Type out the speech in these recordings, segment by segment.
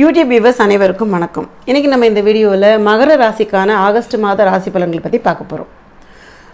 YouTube viewers அனைவருக்கும் வணக்கம். இன்றைக்கி நம்ம இந்த வீடியோவில் மகர ராசிக்கான ஆகஸ்ட் மாத ராசி பலன்கள் பற்றி பார்க்க போகிறோம்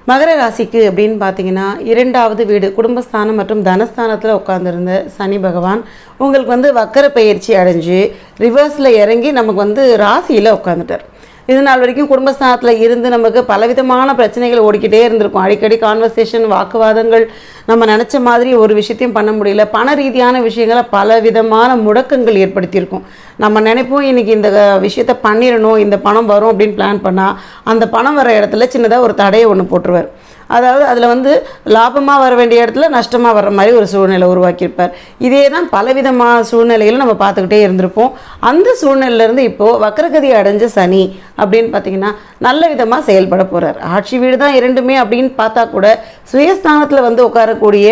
மகர ராசிக்கு அப்படின்னு பார்த்தீங்கன்னா இரண்டாவது வீடு குடும்பஸ்தானம் மற்றும் தனஸ்தானத்தில் உட்காந்துருந்த சனி பகவான் உங்களுக்கு வந்து வக்கர பயிற்சி அடைஞ்சு ரிவர்ஸில் இறங்கி நமக்கு வந்து ராசியில் உட்காந்துட்டார் இது நாள் வரைக்கும் குடும்பஸ்தானத்தில் இருந்து நமக்கு பலவிதமான பிரச்சனைகள் ஓடிக்கிட்டே இருந்திருக்கும். அடிக்கடி கான்வர்சேஷன் வாக்குவாதங்கள் நம்ம நினச்ச மாதிரி ஒரு விஷயத்தையும் பண்ண முடியல. பண ரீதியான விஷயங்களை பலவிதமான முடக்கங்கள் ஏற்படுத்தியிருக்கும். நம்ம நினைப்போம் இன்னைக்கு இந்த விஷயத்த பண்ணிடணும் இந்த பணம் வரும் அப்படின்னு பிளான் பண்ணால் அந்த பணம் வர இடத்துல சின்னதாக ஒரு தடையை ஒன்று போட்டுருவார். அதாவது அதில் வந்து லாபமாக வர வேண்டிய இடத்துல நஷ்டமாக வர மாதிரி ஒரு சூழ்நிலை உருவாக்கியிருப்பார். இதே தான் பலவிதமான சூழ்நிலைகளை நம்ம பார்த்துக்கிட்டே இருந்திருப்போம். அந்த சூழ்நிலையிலேருந்து இப்போது வக்கரகதி அடைஞ்ச சனி அப்படின்னு பார்த்தீங்கன்னா நல்ல விதமாக செயல்பட போகிறார் ஆட்சி வீடு தான் இரண்டுமே அப்படின்னு பார்த்தா கூட சுயஸ்தானத்தில் வந்து உட்காரக்கூடிய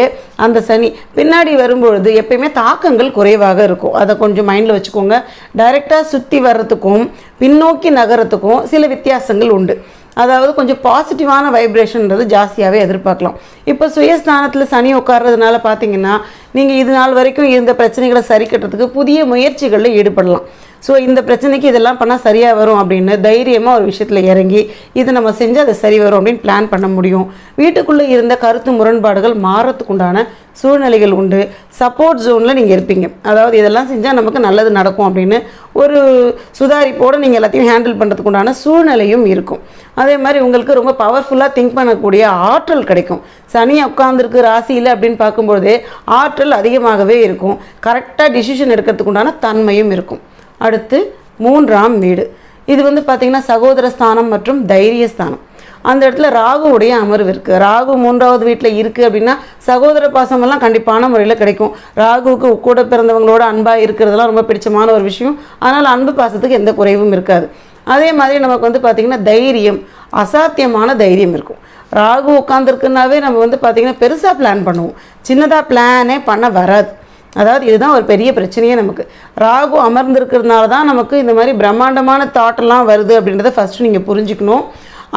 அந்த சனி பின்னாடி வரும்பொழுது எப்பயுமே தாக்கங்கள் குறைவாக இருக்கும். அதை கொஞ்சம் மைண்டில் வச்சுக்கோங்க. டைரெக்டாக சுற்றி வர்றதுக்கும் பின்னோக்கி நகரத்துக்கும் சில வித்தியாசங்கள் உண்டு. அதாவது கொஞ்சம் பாசிட்டிவான வைப்ரேஷன்ன்றது ஜாஸ்தியாகவே எதிர்பார்க்கலாம். இப்போ சுயஸ்தானத்தில் சனி உட்கார்றதுனால பார்த்தீங்கன்னா நீங்கள் இது நாள் வரைக்கும் இருந்த பிரச்சனைகளை சரி கட்டுறதுக்கு புதிய முயற்சிகளில் ஈடுபடலாம். ஸோ இந்த பிரச்சனைக்கு இதெல்லாம் பண்ணால் சரியாக வரும் அப்படின்னு தைரியமாக ஒரு விஷயத்தில் இறங்கி இது நம்ம செஞ்சு அது சரி வரும் அப்படின்னு பிளான் பண்ண முடியும். வீட்டுக்குள்ளே இருந்த கருத்து முரண்பாடுகள் மாறத்துக்குண்டான சூழ்நிலைகள் உண்டு. சப்போர்ட் ஜோனில் நீங்கள் இருப்பீங்க. அதாவது இதெல்லாம் செஞ்சால் நமக்கு நல்லது நடக்கும் அப்படின்னு ஒரு சுதாரிப்போடு நீங்கள் எல்லாத்தையும் ஹேண்டில் பண்ணுறதுக்கு உண்டான சூழ்நிலையும் இருக்கும். அதே மாதிரி உங்களுக்கு ரொம்ப பவர்ஃபுல்லாக திங்க் பண்ணக்கூடிய ஆற்றல் கிடைக்கும். சனி உட்காந்துருக்கு ராசியில் அப்படின்னு பார்க்கும்பொழுதே ஆற்றல் அதிகமாகவே இருக்கும். கரெக்டாக டிசிஷன் எடுக்கிறதுக்கு உண்டான தன்மையும் இருக்கும். அடுத்து மூன்றாம் வீடு. இது வந்து பார்த்திங்கன்னா சகோதர ஸ்தானம் மற்றும் தைரிய ஸ்தானம். அந்த இடத்துல ராகுவுடைய அமர்வு இருக்குது ராகு மூன்றாவது வீட்டில் இருக்குது அப்படின்னா சகோதர பாசமெல்லாம் கண்டிப்பான முறையில் கிடைக்கும். ராகுவுக்கு கூட பிறந்தவங்களோட அன்பாக இருக்கிறதெல்லாம் ரொம்ப பிடிச்சமான ஒரு விஷயம். அதனால் அன்பு பாசத்துக்கு எந்த குறைவும் இருக்காது. அதே மாதிரி நமக்கு வந்து பார்த்திங்கன்னா தைரியம் அசாத்தியமான தைரியம் இருக்கும். ராகு உட்காந்துருக்குனாவே நம்ம வந்து பார்த்திங்கன்னா பெருசாக பிளான் பண்ணுவோம். சின்னதாக பிளானே பண்ண வராது. அதாவது இதுதான் ஒரு பெரிய பிரச்சனையே நமக்கு. ராகு அமர்ந்திருக்கிறதுனால தான் நமக்கு இந்த மாதிரி பிரம்மாண்டமான தாட்டெல்லாம் வருது அப்படின்றத ஃபஸ்ட்டு நீங்கள் புரிஞ்சுக்கணும்.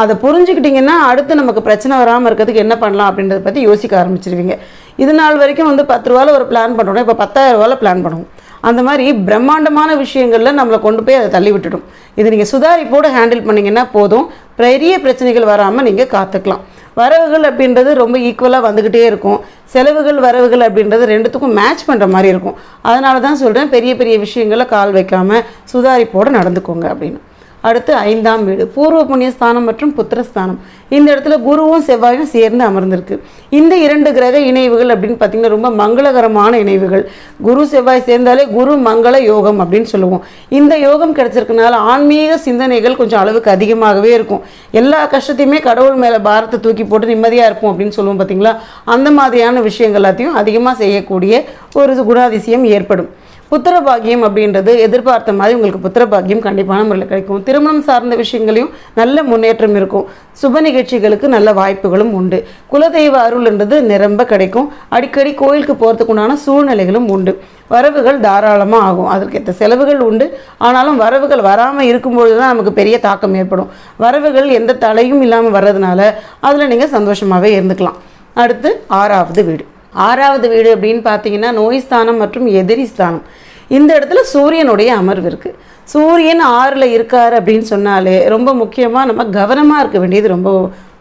அதை புரிஞ்சுக்கிட்டிங்கன்னா அடுத்து நமக்கு பிரச்சனை வராமல் இருக்கிறதுக்கு என்ன பண்ணலாம் அப்படின்றத பற்றி யோசிக்க ஆரம்பிச்சிருவீங்க. இது நாள் வரைக்கும் வந்து பத்து ரூபாவில் ஒரு பிளான் பண்ணுறோம் இப்போ பத்தாயிரம் ரூபாவில் பிளான் பண்ணுவோம். அந்த மாதிரி பிரம்மாண்டமான விஷயங்களில் நம்மளை கொண்டு போய் அதை தள்ளி விட்டுடும். இது நீங்கள் சுதாரிப்போடு ஹேண்டில் பண்ணிங்கன்னா போதும். பெரிய பிரச்சனைகள் வராமல் நீங்கள் காத்துக்கலாம். வரவுகள் அப்படின்றது ரொம்ப ஈக்குவலாக வந்துக்கிட்டே இருக்கும். செலவுகள் வரவுகள் அப்படின்றது ரெண்டுத்துக்கும் மேட்ச் பண்ணுற மாதிரி இருக்கும். அதனால தான் சொல்கிறேன் பெரிய பெரிய விஷயங்களை கால் வைக்காமல் சுதாரிப்போடு நடந்துக்கோங்க அப்படின்னு. அடுத்து ஐந்தாம் வீடு. பூர்வ புண்ணியஸ்தானம் மற்றும் புத்திரஸ்தானம். இந்த இடத்துல குருவும் செவ்வாயும் சேர்ந்து அமர்ந்திருக்கு. இந்த இரண்டு கிரக இணைவுகள் அப்படின்னு பார்த்தீங்கன்னா ரொம்ப மங்களகரமான இணைவுகள். குரு செவ்வாய் சேர்ந்தாலே குரு மங்கள யோகம் அப்படின்னு சொல்லுவோம். இந்த யோகம் கிடைச்சிருக்கனால ஆன்மீக சிந்தனைகள் கொஞ்சம் அளவுக்கு அதிகமாகவே இருக்கும். எல்லா கஷ்டத்தையுமே கடவுள் மேலே பாரத்தை தூக்கி போட்டு நிம்மதியாக இருப்போம் அப்படின்னு சொல்லுவோம் பார்த்தீங்களா? அந்த மாதிரியான விஷயங்கள் எல்லாத்தையும் அதிகமாக செய்யக்கூடிய ஒரு குணாதிசயம் ஏற்படும். புத்திரபாகியம் அப்படின்றது எதிர்பார்த்த மாதிரி உங்களுக்கு புத்திரபாகியம் கண்டிப்பான முறையில் கிடைக்கும். திருமணம் சார்ந்த விஷயங்களையும் நல்ல முன்னேற்றம் இருக்கும். சுப நிகழ்ச்சிகளுக்கு நல்ல வாய்ப்புகளும் உண்டு. குலதெய்வ அருள்ன்றது நிரம்ப கிடைக்கும். அடிக்கடி கோயிலுக்கு போகிறதுக்கு உண்டான சூழ்நிலைகளும் உண்டு. வரவுகள் தாராளமாக ஆகும். அதற்கேற்ற செலவுகள் உண்டு. ஆனாலும் வரவுகள் வராமல் இருக்கும்பொழுது தான் நமக்கு பெரிய தாக்கம் ஏற்படும். வரவுகள் எந்த தலையும் இல்லாமல் வர்றதுனால அதில் நீங்கள் சந்தோஷமாகவே இருந்துக்கலாம். அடுத்து ஆறாவது வீடு. ஆறாவது வீடு அப்படின்னு பார்த்தீங்கன்னா நோய் ஸ்தானம் மற்றும் எதிரி ஸ்தானம். இந்த இடத்துல சூரியனுடைய அமர்வு இருக்குது சூரியன் ஆறில் இருக்கார் அப்படின்னு சொன்னாலே ரொம்ப முக்கியமாக நம்ம கவனமாக இருக்க வேண்டியது ரொம்ப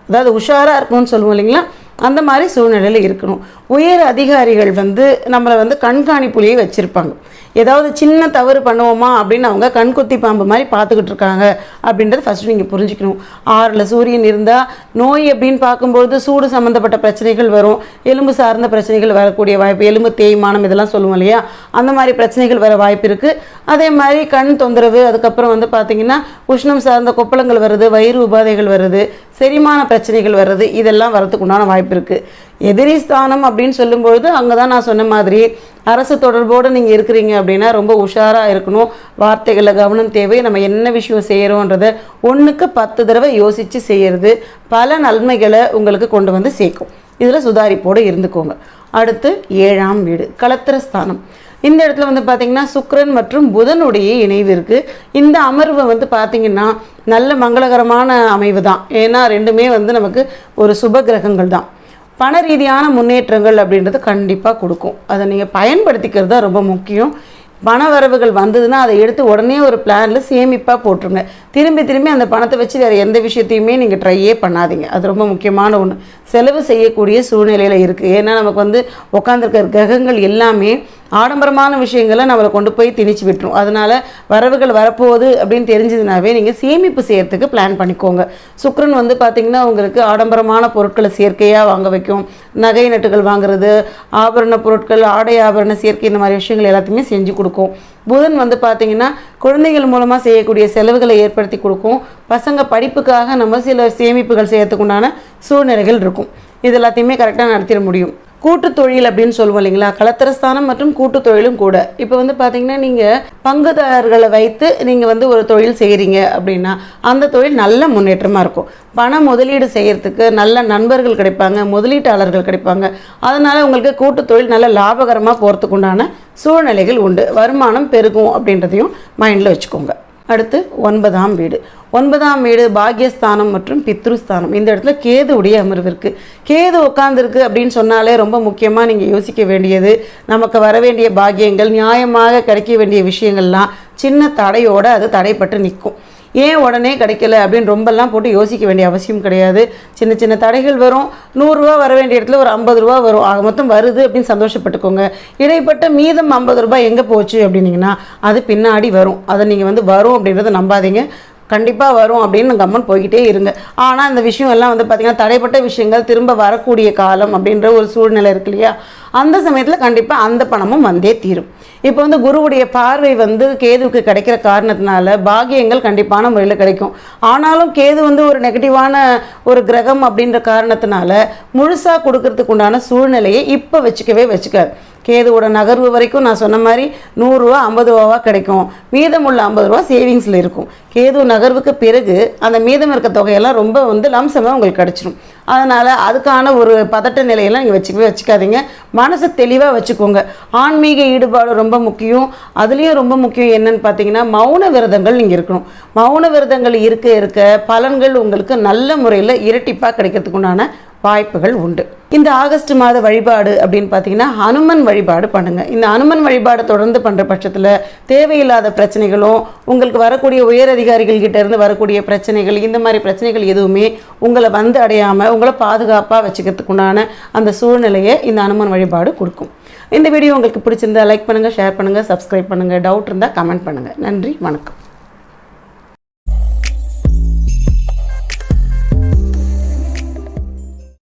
அதாவது உஷாராக இருக்கணும்னு சொல்லுவோம் இல்லைங்களா? அந்த மாதிரி சூழ்நிலையில் இருக்கணும். உயர் அதிகாரிகள் வந்து நம்மளை வந்து கண்காணிப்புலேயே வச்சுருப்பாங்க. ஏதாவது சின்ன தவறு பண்ணுவோமா அப்படின்னு அவங்க கண்குத்தி பாம்பு மாதிரி பார்த்துக்கிட்டு இருக்காங்க அப்படின்றத ஃபஸ்ட்டு நீங்கள் புரிஞ்சுக்கணும். ஆறில் சூரியன் இருந்தால் நோய் அப்படின்னு பார்க்கும்பொழுது சூடு சம்மந்தப்பட்ட பிரச்சனைகள் வரும். எலும்பு சார்ந்த பிரச்சனைகள் வரக்கூடிய வாய்ப்பு எலும்பு தேய்மானம் இதெல்லாம் சொல்லுவோம் இல்லையா? அந்த மாதிரி பிரச்சனைகள் வர வாய்ப்பு இருக்குது அதே மாதிரி கண் தொந்தரவு அதுக்கப்புறம் வந்து பார்த்திங்கன்னா உஷ்ணம் சார்ந்த கொப்பளங்கள் வருது வயிறு உபாதைகள் வருது செரிமான பிரச்சனைகள் வர்றது இதெல்லாம் வரதுக்கு உண்டான வாய்ப்பு இருக்குது எதிரி ஸ்தானம் அப்படின்னு சொல்லும்பொழுது அங்கே தான் நான் சொன்ன மாதிரி அரசு தொடர்போடு நீங்கள் இருக்கிறீங்க அப்படின்னா ரொம்ப உஷாராக இருக்கணும். வார்த்தைகளில் கவனம் தேவை. நம்ம என்ன விஷயம் செய்கிறோன்றத ஒன்றுக்கு பத்து தடவை யோசித்து செய்கிறது பல நன்மைகளை உங்களுக்கு கொண்டு வந்து சேர்க்கும். இதில் சுதாரிப்போடு இருந்துக்கோங்க. அடுத்து ஏழாம் வீடு கலத்திர ஸ்தானம். இந்த இடத்துல வந்து பார்த்திங்கன்னா சுக்ரன் மற்றும் புதனுடைய இணைவு இருக்குது இந்த அமர்வை வந்து பார்த்திங்கன்னா நல்ல மங்களகரமான அமைவு தான் ஏன்னா ரெண்டுமே வந்து நமக்கு ஒரு சுப கிரகங்கள் தான். பண ரீதியான முன்னேற்றங்கள் அப்படின்றது கண்டிப்பாக கொடுக்கும். அதை நீங்கள் பயன்படுத்திக்கிறது தான் ரொம்ப முக்கியம். பண வரவுகள் வந்ததுன்னா அதை எடுத்து உடனே ஒரு பிளானில் சேமிப்பாக போட்டுருங்க. திரும்பி திரும்பி அந்த பணத்தை வச்சு வேறு எந்த விஷயத்தையுமே நீங்கள் ட்ரையே பண்ணாதீங்க. அது ரொம்ப முக்கியமான ஒன்று செலவு செய்யக்கூடிய சூழ்நிலையில் இருக்குது ஏன்னா நமக்கு வந்து உட்காந்துருக்கிற கிரகங்கள் எல்லாமே ஆடம்பரமான விஷயங்களை நம்மளை கொண்டு போய் திணிச்சு விட்டுரும். அதனால் வரவுகள் வரப்போகுது அப்படின்னு தெரிஞ்சதுனாவே நீங்கள் சேமிப்பு செய்யறதுக்கு பிளான் பண்ணிக்கோங்க. சுக்ரன் வந்து பார்த்திங்கன்னா உங்களுக்கு ஆடம்பரமான பொருட்களை சேர்க்கையாக வாங்க வைக்கும். நகை நட்டுகள் வாங்குறது ஆபரண பொருட்கள் ஆடை ஆபரண சேர்க்கை இந்த மாதிரி விஷயங்கள் எல்லாத்தையுமே செஞ்சு கொடுக்கும். புதன் வந்து பார்த்திங்கன்னா குழந்தைகள் மூலமாக செய்யக்கூடிய செலவுகளை ஏற்படுத்தி கொடுக்கும். பசங்க படிப்புக்காக நம்ம சில சேமிப்புகள் செய்யறதுக்குண்டான சூழ்நிலைகள் இருக்கும். இது எல்லாத்தையுமே கரெக்டாக நடத்திட முடியும். கூட்டு தொழில் அப்படின்னு சொல்லுவோம் இல்லைங்களா? கலத்திரஸ்தானம் மற்றும் கூட்டு தொழிலும் கூட. இப்போ வந்து பார்த்தீங்கன்னா நீங்கள் பங்குதாரர்களை வைத்து நீங்கள் வந்து ஒரு தொழில் செய்கிறீங்க அப்படின்னா அந்த தொழில் நல்ல முன்னேற்றமாக இருக்கும். பண முதலீடு செய்கிறதுக்கு நல்ல நண்பர்கள் கிடைப்பாங்க முதலீட்டாளர்கள் கிடைப்பாங்க. அதனால் உங்களுக்கு கூட்டு தொழில் நல்ல லாபகரமாக போகிறதுக்கு உண்டான சூழ்நிலைகள் உண்டு. வருமானம் பெருகும் அப்படின்றதையும் மைண்டில் வச்சுக்கோங்க. அடுத்து ஒன்பதாம் வீடு. ஒன்பதாம் வீடு பாக்யஸ்தானம் மற்றும் பித்ருஸ்தானம். இந்த இடத்துல கேதுவுடைய அமர்வு இருக்குது கேது உட்காந்துருக்கு அப்படின்னு சொன்னாலே ரொம்ப முக்கியமாக நீங்கள் யோசிக்க வேண்டியது. நமக்கு வர வேண்டிய பாக்கியங்கள் நியாயமாக கிடைக்க வேண்டிய விஷயங்கள்லாம் சின்ன தடையோடு அது தடைப்பட்டு நிற்கும். ஏன் உடனே கிடைக்கல அப்படின்னு ரொம்பலாம் போட்டு யோசிக்க வேண்டிய அவசியம் கிடையாது. சின்ன சின்ன தடைகள் வரும். நூறுரூவா வர வேண்டிய இடத்துல ஒரு ஐம்பது ரூபா வரும். ஆக மொத்தம் வருது அப்படின்னு சந்தோஷப்பட்டுக்கோங்க. இடைப்பட்ட மீதம் ஐம்பது ரூபாய் எங்கே போச்சு அப்படின்னீங்கன்னா அது பின்னாடி வரும். அதை நீங்கள் வந்து வரும் அப்படின்றத நம்பாதீங்க. கண்டிப்பாக வரும் அப்படின்னு கம்மன் போய்கிட்டே இருங்க. ஆனால் இந்த விஷயம் எல்லாம் வந்து பார்த்திங்கன்னா தடைப்பட்ட விஷயங்கள் திரும்ப வரக்கூடிய காலம் அப்படின்ற ஒரு சூழ்நிலை இருக்கு இல்லையா? அந்த சமயத்தில் கண்டிப்பாக அந்த பணமும் வந்தே தீரும். இப்போ வந்து குருவுடைய பார்வை வந்து கேதுவுக்கு கிடைக்கிற காரணத்தினால பாகியங்கள் கண்டிப்பான முறையில் கிடைக்கும். ஆனாலும் கேது வந்து ஒரு நெகட்டிவான ஒரு கிரகம் அப்படின்ற காரணத்தினால முழுசாக கொடுக்கறதுக்கு உண்டான சூழ்நிலையை இப்போ வச்சுக்கவே வச்சுக்காது. கேதுவோட நகர்வு வரைக்கும் நான் சொன்ன மாதிரி நூறுரூவா ஐம்பது ரூபாவா கிடைக்கும். மீதமுள்ள ஐம்பது ரூபா சேவிங்ஸில் இருக்கும். கேது நகர்வுக்கு பிறகு அந்த மீதம் இருக்க தொகையெல்லாம் ரொம்ப வந்து லம்சமாக உங்களுக்கு கிடச்சிரும். அதனால் அதுக்கான ஒரு பதட்ட நிலையெல்லாம் நீங்கள் வச்சுக்கவே வச்சுக்காதீங்க. மனசை தெளிவாக வச்சுக்கோங்க. ஆன்மீக ஈடுபாடு ரொம்ப முக்கியம். அதுலேயும் ரொம்ப முக்கியம் என்னன்னு பார்த்தீங்கன்னா மௌன விரதங்கள் நீங்கள் இருக்கணும். மௌன விரதங்கள் இருக்க இருக்க பலன்கள் உங்களுக்கு நல்ல முறையில் இரட்டிப்பாக கிடைக்கிறதுக்கு உண்டான வாய்ப்புகள் உண்டு. இந்த ஆகஸ்ட் மாத வழிபாடு அப்படின்னு பார்த்தீங்கன்னா ஹனுமன் வழிபாடு பண்ணுங்கள் இந்த ஹனுமன் வழிபாடு தொடர்ந்து பண்ணுற பட்சத்தில் தேவையில்லாத பிரச்சனைகளும் உங்களுக்கு வரக்கூடிய உயர் அதிகாரிகள் கிட்டேருந்து வரக்கூடிய பிரச்சனைகள் இந்த மாதிரி பிரச்சனைகள் எதுவுமே உங்களை வந்து அடையாமல் உங்களை பாதுகாப்பாக வச்சுக்கிறதுக்குண்டான அந்த சூழ்நிலையை இந்த ஹனுமன் வழிபாடு கொடுக்கும். இந்த வீடியோ உங்களுக்கு பிடிச்சிருந்தா லைக் பண்ணுங்கள் ஷேர் பண்ணுங்கள் சப்ஸ்கிரைப் பண்ணுங்கள் டவுட் இருந்தால் கமெண்ட் பண்ணுங்கள் நன்றி வணக்கம்.